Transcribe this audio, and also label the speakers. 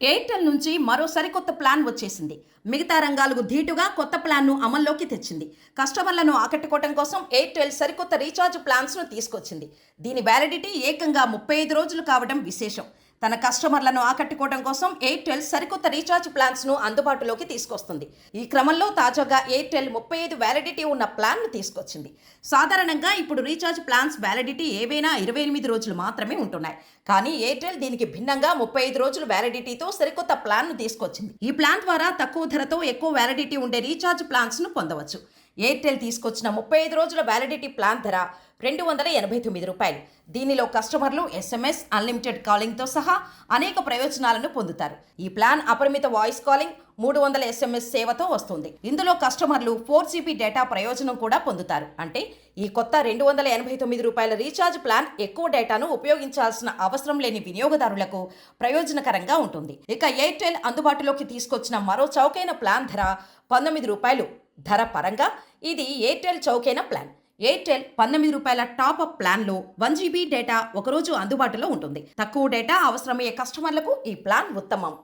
Speaker 1: Airtel నుంచి మరో సరికొత్త ప్లాన్ వచ్చేసింది. మిగతా రంగాలకు ధీటుగా కొత్త ప్లాన్ను అమల్లోకి తెచ్చింది. కస్టమర్లను ఆకట్టుకోవడం కోసం ఎయిర్టెల్ సరికొత్త రీఛార్జ్ ప్లాన్స్ను తీసుకొచ్చింది. దీని వ్యాలిడిటీ ఏకంగా ముప్పై ఐదు రోజులు కావడం విశేషం. తన కస్టమర్లను ఆకట్టుకోవడం కోసం ఎయిర్టెల్ సరికొత్త రీఛార్జ్ ప్లాన్స్ను అందుబాటులోకి తీసుకొస్తుంది. ఈ క్రమంలో తాజాగా ఎయిర్టెల్ ముప్పై ఐదు వ్యాలిడిటీ ఉన్న ప్లాన్ను తీసుకొచ్చింది. సాధారణంగా ఇప్పుడు రీఛార్జ్ ప్లాన్స్ వ్యాలిడిటీ ఏవైనా ఇరవై ఎనిమిది రోజులు మాత్రమే ఉంటున్నాయి. కానీ ఎయిర్టెల్ దీనికి భిన్నంగా ముప్పై ఐదు రోజులు వ్యాలిడిటీతో సరికొత్త ప్లాన్ను తీసుకొచ్చింది. ఈ ప్లాన్ ద్వారా తక్కువ ధరతో ఎక్కువ వ్యాలిడిటీ ఉండే రీఛార్జ్ ప్లాన్స్ను పొందవచ్చు. ఎయిర్టెల్ తీసుకొచ్చిన ముప్పై ఐదు రోజుల వ్యాలిడిటీ ప్లాన్ ధర రెండు వందల ఎనభై తొమ్మిది రూపాయలు. దీనిలో కస్టమర్లు ఎస్ఎంఎస్ అన్లిమిటెడ్ కాలింగ్తో సహా అనేక ప్రయోజనాలను పొందుతారు. ఈ ప్లాన్ అపరిమిత వాయిస్ కాలింగ్ మూడు వందల ఎస్ఎంఎస్ సేవతో వస్తుంది. ఇందులో కస్టమర్లు ఫోర్ జీబీ డేటా ప్రయోజనం కూడా పొందుతారు. అంటే ఈ కొత్త రెండు వందల ఎనభై తొమ్మిది రూపాయల రీఛార్జ్ ప్లాన్ ఎక్కువ డేటాను ఉపయోగించాల్సిన అవసరం లేని వినియోగదారులకు ప్రయోజనకరంగా ఉంటుంది. ఇక ఎయిర్టెల్ అందుబాటులోకి తీసుకొచ్చిన మరో చౌకైన ప్లాన్ ధర పంతొమ్మిది రూపాయలు. ధర పరంగా ఇది ఎయిర్టెల్ చౌకైన ప్లాన్. ఎయిర్టెల్ పంతొమ్మిది రూపాయల టాప్ అప్ ప్లాన్లో వన్ జీబీ డేటా ఒకరోజు అందుబాటులో ఉంటుంది. తక్కువ డేటా అవసరమయ్యే కస్టమర్లకు ఈ ప్లాన్ ఉత్తమం.